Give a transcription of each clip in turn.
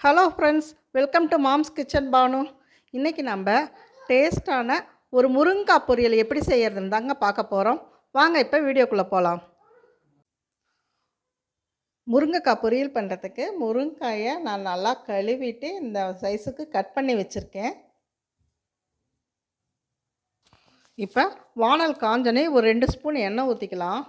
Hello friends welcome to mom's kitchen Banu இன்றைக்கி நம்ம டேஸ்ட்டான ஒரு முருங்கைக்காய் பொரியல் எப்படி செய்கிறதுன்னு தாங்க பார்க்க போகிறோம் வாங்க இப்போ வீடியோக்குள்ளே போகலாம் முருங்கைக்காய் பொரியல் பண்ணுறதுக்கு முருங்காயை நான் நல்லா கழுவிட்டு இந்த சைஸுக்கு கட் பண்ணி வச்சுருக்கேன். இப்போ வானல் காஞ்சனே ஒரு ரெண்டு ஸ்பூன் எண்ணெய் ஊற்றிக்கலாம்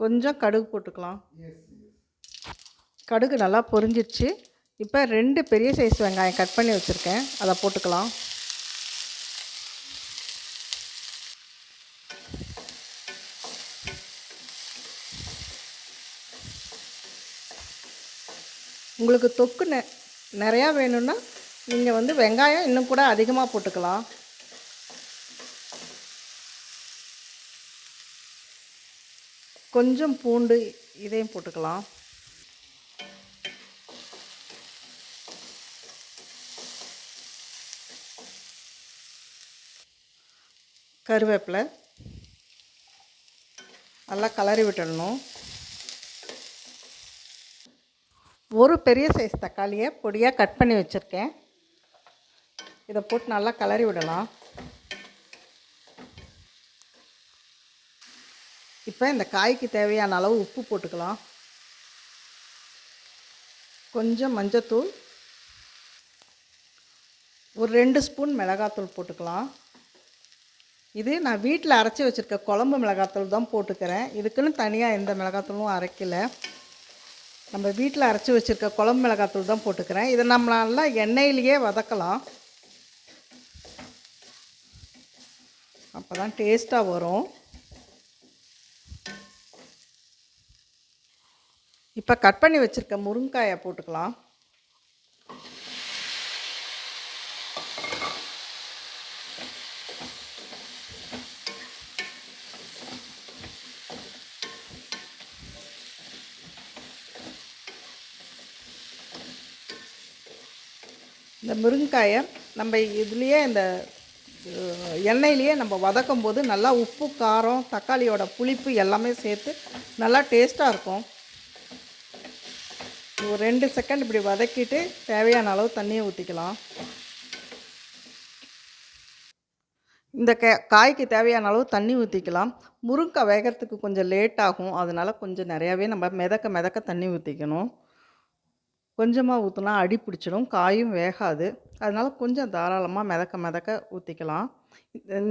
கொஞ்சம் கடுகு போட்டுக்கலாம். கடுகு நல்லா பொரிஞ்சிருச்சு. இப்போ ரெண்டு பெரிய சைஸ் வெங்காயம் கட் பண்ணி வச்சுருக்கேன். அதை போட்டுக்கலாம். உங்களுக்கு தொக்கு நெ நிறையா வேணும்னா நீங்கள் வந்து வெங்காயம் இன்னும் கூட அதிகமாக போட்டுக்கலாம். கொஞ்சம் பூண்டு இதையும் போட்டுக்கலாம். கருவேப்பிலை. நல்லா கலரி விட்டுடணும். ஒரு பெரிய சைஸ் தக்காளியை பொடியாக கட் பண்ணி வச்சுருக்கேன். இதை போட்டு நல்லா கலரி விடலாம். இப்போ இந்த காய்க்கு தேவையான அளவு உப்பு போட்டுக்கலாம். கொஞ்சம் மஞ்சத்தூள். ஒரு ரெண்டு ஸ்பூன் மிளகாத்தூள் போட்டுக்கலாம். இது நான் வீட்டில் அரைச்சி வச்சுருக்க குழம்பு மிளகாத்தூள் தான் போட்டுக்கிறேன். இதுக்குன்னு தனியாக எந்த மிளகாத்தூளும் அரைக்கலை. நம்ம வீட்டில் அரைச்சி வச்சுருக்க குழம்பு மிளகாத்தூள் தான் போட்டுக்கிறேன். இதை நம்ம நல்லா எண்ணெயிலேயே வதக்கலாம். அப்போ தான் டேஸ்ட்டாக வரும். இப்போ கட் பண்ணி வச்சுருக்க முருங்காயை போட்டுக்கலாம். இந்த முருங்காயை நம்ம இதுலேயே இந்த எண்ணெயிலேயே நம்ம வதக்கும் போது நல்லா உப்பு காரம் தக்காளியோட புளிப்பு எல்லாமே சேர்த்து நல்லா டேஸ்ட்டாக இருக்கும். ஒரு ரெண்டு செகண்ட் இப்படி வதக்கிட்டு தேவையான அளவு தண்ணியை ஊற்றிக்கலாம் இந்த கே காய்க்கு தேவையான அளவு தண்ணி ஊற்றிக்கலாம் முருங்கை வேகிறதுக்கு கொஞ்சம் லேட் ஆகும். அதனால் கொஞ்சம் நிறையாவே நம்ம மிதக்க மிதக்க தண்ணி ஊற்றிக்கணும் கொஞ்சமாக ஊற்றினா அடி பிடிச்சிடும். காயும் வேகாது. அதனால் கொஞ்சம் தாராளமாக மிதக்க மிதக்க ஊற்றிக்கலாம்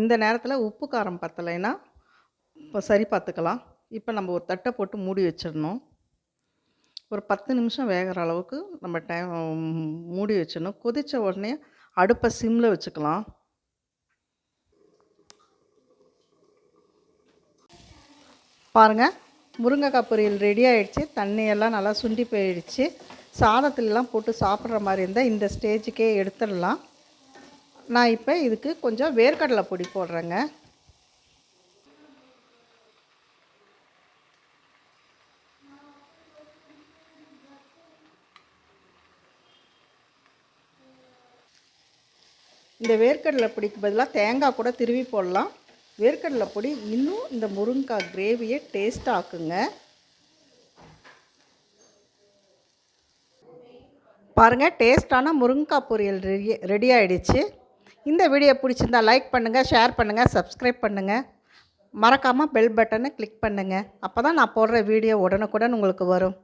இந்த நேரத்தில் உப்பு காரம் பத்தலைன்னா இப்போ சரி பார்த்துக்கலாம். இப்போ நம்ம ஒரு தட்டை போட்டு மூடி வச்சிடணும். ஒரு பத்து நிமிஷம் வேகிற அளவுக்கு நம்ம டைம் மூடி வச்சிடணும். கொதித்த உடனே அடுப்பை சிம்மில் வச்சுக்கலாம். பாருங்கள் முருங்கைக்காய் பொரியல் ரெடி ஆகிடுச்சு தண்ணியெல்லாம் நல்லா சுண்டி போயிடுச்சு. சாதத்துலலாம் போட்டு சாப்பிட்ற மாதிரி இருந்தால் இந்த ஸ்டேஜுக்கே எடுத்துடலாம். நான் இப்போ இதுக்கு கொஞ்சம் வேர்க்கடலை பொடி போடுறேங்க. இந்த வேர்க்கடலை பொடிக்கு பதிலாக தேங்காய் கூட திருவி போடலாம். வேர்க்கடலை பொடி இன்னும் இந்த முருங்கைக்காய் கிரேவியை டேஸ்ட் ஆக்குங்க. பாருங்கள் டேஸ்டான முருங்கைக்காய் பொரியல் ரெடி ரெடி ஆகிடுச்சு இந்த வீடியோ பிடிச்சிருந்தா லைக் பண்ணுங்கள் ஷேர் பண்ணுங்கள் சப்ஸ்கிரைப் பண்ணுங்கள் மறக்காமல் பெல் பட்டனை கிளிக் பண்ணுங்கள் அப்போ தான் நான் போடுற வீடியோ உடனுக்குடன் உங்களுக்கு வரும்.